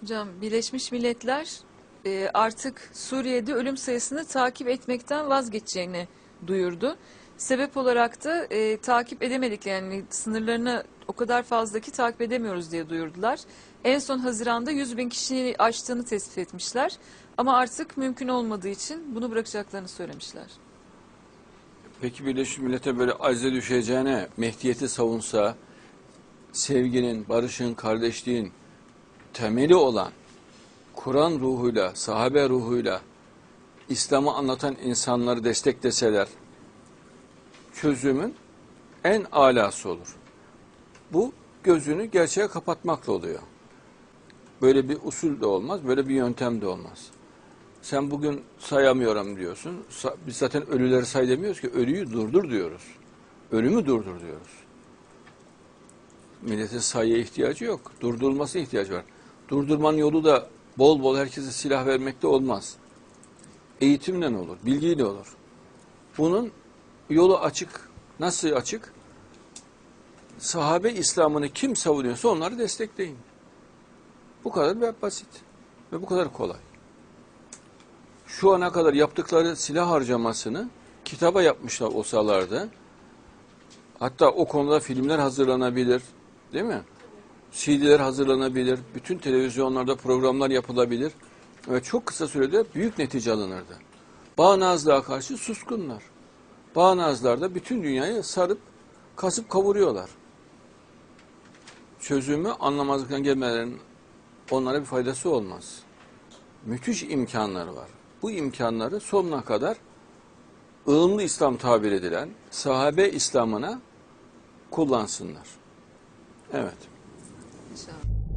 Hocam Birleşmiş Milletler e, artık Suriye'de ölüm sayısını takip etmekten vazgeçeceğini duyurdu. Sebep olarak da e, takip edemedik yani sınırlarını o kadar fazla ki takip edemiyoruz diye duyurdular. En son Haziran'da 100 bin kişiyi aştığını tespit etmişler. Ama artık mümkün olmadığı için bunu bırakacaklarını söylemişler. Peki Birleşmiş Millet'e böyle acize düşeceğine Mehdiyeti savunsa, sevginin, barışın, kardeşliğin temeli olan Kur'an ruhuyla, sahabe ruhuyla İslam'ı anlatan insanları destekleseler çözümün en alası olur. Bu gözünü gerçeğe kapatmakla oluyor. Böyle bir usul de olmaz, böyle bir yöntem de olmaz. Sen bugün sayamıyorum diyorsun. Biz zaten ölüleri say demiyoruz ki ölüyü durdur diyoruz. Ölümü durdur diyoruz. Milletin sayıya ihtiyacı yok. Durdurulmasına ihtiyacı var. Durdurmanın yolu da bol bol herkese silah vermekte olmaz. Eğitimle olur, bilgiyle olur. Bunun yolu açık. Nasıl açık? Sahabe İslam'ını kim savunuyorsa onları destekleyin. Bu kadar basit ve bu kadar kolay şu ana kadar yaptıkları silah harcamasını kitaba yapmışlar olsalardı. Hatta o konuda filmler hazırlanabilir. Değil mi? CD'ler hazırlanabilir. Bütün televizyonlarda programlar yapılabilir. Ve çok kısa sürede büyük netice alınırdı. Bağnazlığa karşı suskunlar. Bağnazlar da bütün dünyayı sarıp kasıp kavuruyorlar. Çözümü anlamazlıktan gelmelerin onlara bir faydası olmaz müthiş imkanları var. Bu imkanları sonuna kadar ılımlı İslam tabir edilen sahabe İslam'ına kullansınlar. Evet. sound.